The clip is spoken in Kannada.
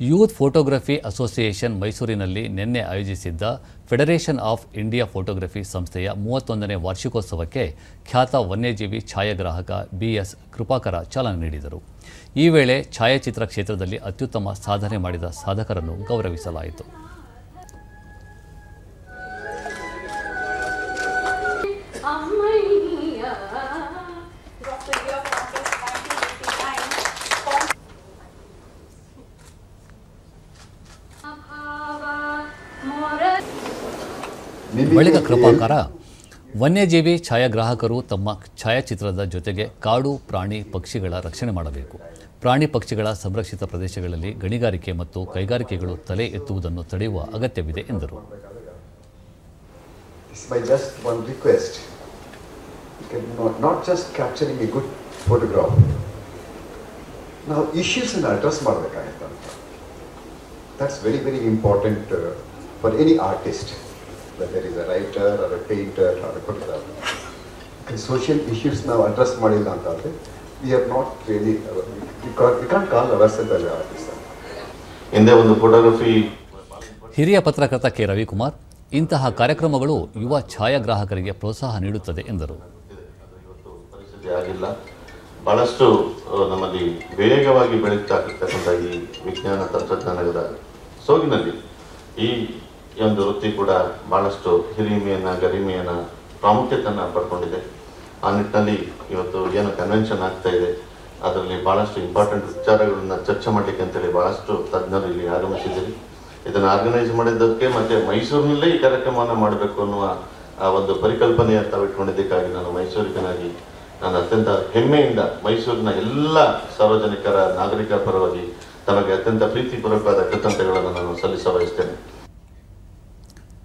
ಯೂತ್ ಫೋಟೋಗ್ರಫಿ ಅಸೋಸಿಯೇಷನ್ ಮೈಸೂರಿನಲ್ಲಿ ನಿನ್ನೆ ಆಯೋಜಿಸಿದ್ದ ಫೆಡರೇಷನ್ ಆಫ್ ಇಂಡಿಯಾ ಫೋಟೋಗ್ರಫಿ ಸಂಸ್ಥೆಯ ಮೂವತ್ತೊಂದನೇ ವಾರ್ಷಿಕೋತ್ಸವಕ್ಕೆ ಖ್ಯಾತ ವನ್ಯಜೀವಿ ಛಾಯಾಗ್ರಾಹಕ ಬಿಎಸ್ ಕೃಪಾಕರ ಚಾಲನೆ ನೀಡಿದರು. ಈ ವೇಳೆ ಛಾಯಾಚಿತ್ರ ಕ್ಷೇತ್ರದಲ್ಲಿ ಅತ್ಯುತ್ತಮ ಸಾಧನೆ ಮಾಡಿದ ಸಾಧಕರನ್ನು ಗೌರವಿಸಲಾಯಿತು. ಬಳಿಕ ಕೃಪಾಕರ ವನ್ಯಜೀವಿ ಛಾಯಾಗ್ರಾಹಕರು ತಮ್ಮ ಛಾಯಾಚಿತ್ರದ ಜೊತೆಗೆ ಕಾಡು ಪ್ರಾಣಿ ಪಕ್ಷಿಗಳ ರಕ್ಷಣೆ ಮಾಡಬೇಕು. ಪ್ರಾಣಿ ಪಕ್ಷಿಗಳ ಸಂರಕ್ಷಿತ ಪ್ರದೇಶಗಳಲ್ಲಿ ಗಣಿಗಾರಿಕೆ ಮತ್ತು ಕೈಗಾರಿಕೆಗಳು ತಲೆ ಎತ್ತುವುದನ್ನು ತಡೆಯುವ ಅಗತ್ಯವಿದೆ ಎಂದರು. ನಾವು ಇಶ್ಯೂಸನ್ನು ಅಡ್ರೆಸ್ ಮಾಡಬೇಕಾಗಿತ್ತು very very important for any artist whether is a writer or painter or ಕೊಟ್ಟಿದ್ದಾರೆ ಈ ಸೋಷಿಯಲ್ ಇಶ್ಯೂಸ್ ನಾವು ಅಡ್ರೆಸ್ ಮಾಡಿಲ್ಲ ಅಂತಂದರೆ we are not really call self artist ಹಿಂದೆ ಒಂದು ಫೋಟೋಗ್ರಫಿ ಹಿರಿಯ ಪತ್ರಕರ್ತ ಕೆ. ರವಿಕುಮಾರ್ ಇಂತಹ ಕಾರ್ಯಕ್ರಮಗಳು ಯುವ ಛಾಯಾಗ್ರಾಹಕರಿಗೆ ಪ್ರೋತ್ಸಾಹ ನೀಡುತ್ತದೆ ಎಂದರು. ಆಗಿಲ್ಲ. ಬಹಳಷ್ಟು ನಮ್ಮಲ್ಲಿ ವೇಗವಾಗಿ ಬೆಳೀತಾ ಇರ್ತಕ್ಕಂಥ ಈ ವಿಜ್ಞಾನ ತಂತ್ರಜ್ಞಾನದ ಸೋಗಿನಲ್ಲಿ ಈ ಒಂದು ವೃತ್ತಿ ಕೂಡ ಬಹಳಷ್ಟು ಹಿರಿಮೆಯನ್ನು, ಗರಿಮೆಯನ್ನ, ಪ್ರಾಮುಖ್ಯತೆಯನ್ನು ಪಡ್ಕೊಂಡಿದೆ. ಆ ನಿಟ್ಟಿನಲ್ಲಿ ಇವತ್ತು ಏನು ಕನ್ವೆನ್ಷನ್ ಆಗ್ತಾ ಇದೆ, ಅದರಲ್ಲಿ ಬಹಳಷ್ಟು ಇಂಪಾರ್ಟೆಂಟ್ ವಿಚಾರಗಳನ್ನು ಚರ್ಚೆ ಮಾಡಲಿಕ್ಕೆ ಅಂತೇಳಿ ಬಹಳಷ್ಟು ತಜ್ಞರು ಇಲ್ಲಿ ಆಗಮಿಸಿದ್ದೀರಿ ಇದನ್ನು ಆರ್ಗನೈಸ್ ಮಾಡಿದ್ದಕ್ಕೆ ಮತ್ತೆ ಮೈಸೂರಿನಲ್ಲೇ ಈ ಕಾರ್ಯಕ್ರಮವನ್ನು ಮಾಡಬೇಕು ಅನ್ನುವ, ಆ ಒಂದು ಪರಿಕಲ್ಪನೆಯ ತಾವಿಟ್ಕೊಂಡಿದ್ದಕ್ಕಾಗಿ ನಾನು ಮೈಸೂರಿಗನಾಗಿ ನಾನು ಅತ್ಯಂತ ಹೆಮ್ಮೆಯಿಂದ ಮೈಸೂರಿನ ಎಲ್ಲ ಸಾರ್ವಜನಿಕರ ನಾಗರಿಕರ ಪರವಾಗಿ ತಮಗೆ ಅತ್ಯಂತ ಪ್ರೀತಿಪೂರ್ವಕವಾದ ಕೃತಜ್ಞತೆಗಳನ್ನು ನಾನು ಸಲ್ಲಿಸ ಬಯಸ್ತೇನೆ